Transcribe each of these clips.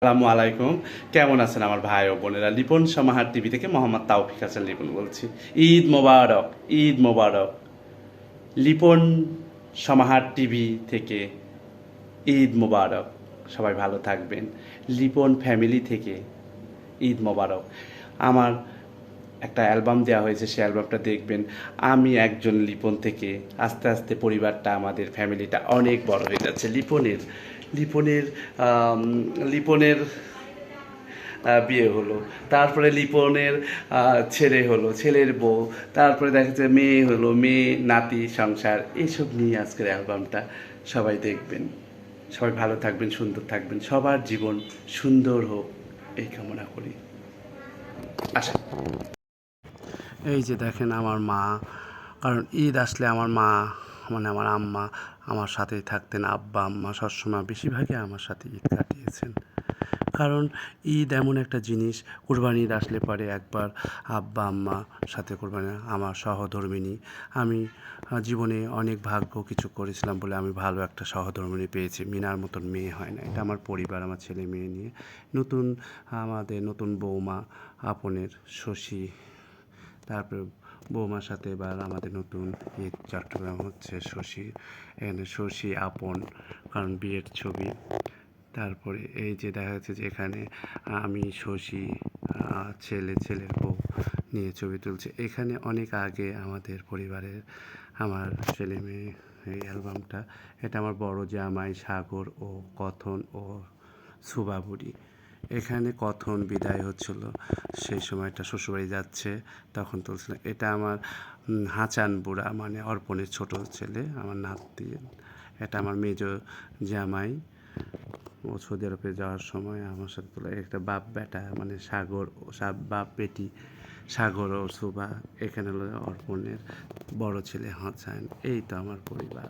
আসসালামু আলাইকুম। কেমন আছেন আমার ভাই ও বোনেরা? লিপন সমাহার টিভি থেকে মোহাম্মদ তাওফিক হাসান লিপন বলছি। ঈদ মোবারক ঈদ মোবারক। লিপন সমাহার টিভি থেকে ঈদ মোবারক। সবাই ভালো থাকবেন। লিপন ফ্যামিলি থেকে ঈদ মোবারক। আমার একটা অ্যালবাম দেওয়া হয়েছে, সেই অ্যালবামটা দেখবেন। আমি একজন লিপন থেকে আস্তে আস্তে পরিবারটা, আমাদের ফ্যামিলিটা অনেক বড় হয়ে যাচ্ছে। লিপনের লিপনের লিপনের বিয়ে হলো। তারপরে লিপনের ছেলে হলো, ছেলের বউ। তারপরে দেখা যাচ্ছে মেয়ে হলো, মেয়ে, নাতি, সংসার। এইসব নিয়ে আজকের অ্যালবামটা সবাই দেখবেন। সবাই ভালো থাকবেন, সুন্দর থাকবেন। সবার জীবন সুন্দর হোক, এই কামনা করি। আশা এই যে দেখেন আমার মা। কারণ ঈদ আসলে আমার মা মানে আমার আম্মা আমার সাথেই থাকতেন, আব্বা, আম্মা সবসময় বেশিরভাগই আমার সাথে ঈদ কাটিয়েছেন। কারণ ঈদ এমন একটা জিনিস, কুরবানি ঈদ আসলে পরে একবার আব্বা, আম্মা সাথে কুরবানি, আমার সহধর্মিনী। আমি জীবনে অনেক ভাগ্য কিছু করেছিলাম বলে আমি ভালো একটা সহধর্মিনী পেয়েছি। মিনার মতন মেয়ে হয় না। এটা আমার পরিবার, আমার ছেলে মেয়ে নিয়ে। নতুন, আমাদের নতুন বৌমা, আপনের শশী তারপরে বৌমার সাথে এবার আমাদের নতুন ঈদ চট্টগ্রাম হচ্ছে শশী। এখানে শশী আপন, কারণ বিয়ের ছবি। তারপরে এই যে দেখা যাচ্ছে যে এখানে আমি, শশী ছেলে, ছেলের বউ নিয়ে ছবি তুলছে। এখানে অনেক আগে আমাদের পরিবারের আমার ছেলে মেয়ে এই অ্যালবামটা। এটা আমার বড় জামাই সাগর ও কথন ও সুবাবুড়ি এখানে কথন বিদায় হচ্ছিল। সেই সময়টা শ্বশুরবাড়ি যাচ্ছে, তখন তুলছিল এটা আমার হাঁচান বুড়া মানে অর্পণের ছোট ছেলে, আমার নাতি এটা আমার মেজ জামাই। ও সৌদি আরবে যাওয়ার সময় আমার সাথে তোলা একটা বাপ বেটা মানে সাগর বাপ বেটি, সাগর ও সুবা, এখানে হলো অর্পণের বড় ছেলে হাঁচান। এই তো আমার পরিবার।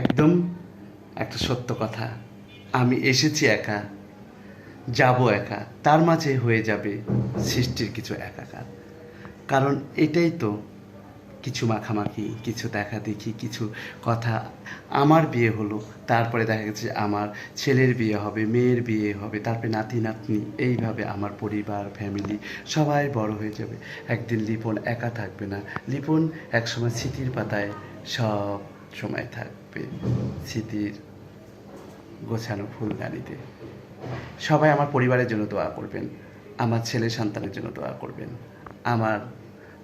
একদম একটা সত্য কথা, আমি এসেছি একা। যাব একা। তার মাঝে হয়ে যাবে সৃষ্টির কিছু একাকার। কারণ এটাই তো কিছু মাখামাখি, কিছু দেখা দেখি, কিছু কথা। আমার বিয়ে হলো, তারপরে দেখা গেছে আমার ছেলের বিয়ে হবে, মেয়ের বিয়ে হবে, তারপরে নাতি, নাতনি, এইভাবে আমার পরিবার ফ্যামিলি সবাই বড় হয়ে যাবে। একদিন লিপন একা থাকবে না। লিপন একসময় স্মৃতির পাতায় সব সময় থাকবে। স্মৃতির গোছানো ফুলদানিতে। সবাই আমার পরিবারের জন্য দোয়া করবেন, আমার ছেলে সন্তানের জন্য দোয়া করবেন, আমার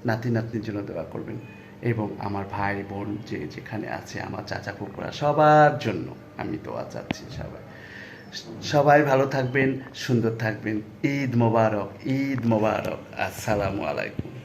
নাতি নাতনির জন্য দোয়া করবেন এবং আমার ভাই বোন যে যেখানে আছে, আমার চাচা কুকুরা সবার জন্য আমি দোয়া চাচ্ছি সবাই। সবাই ভালো থাকবেন, সুন্দর থাকবেন। ঈদ মোবারক ঈদ মোবারক। আসসালামু আলাইকুম।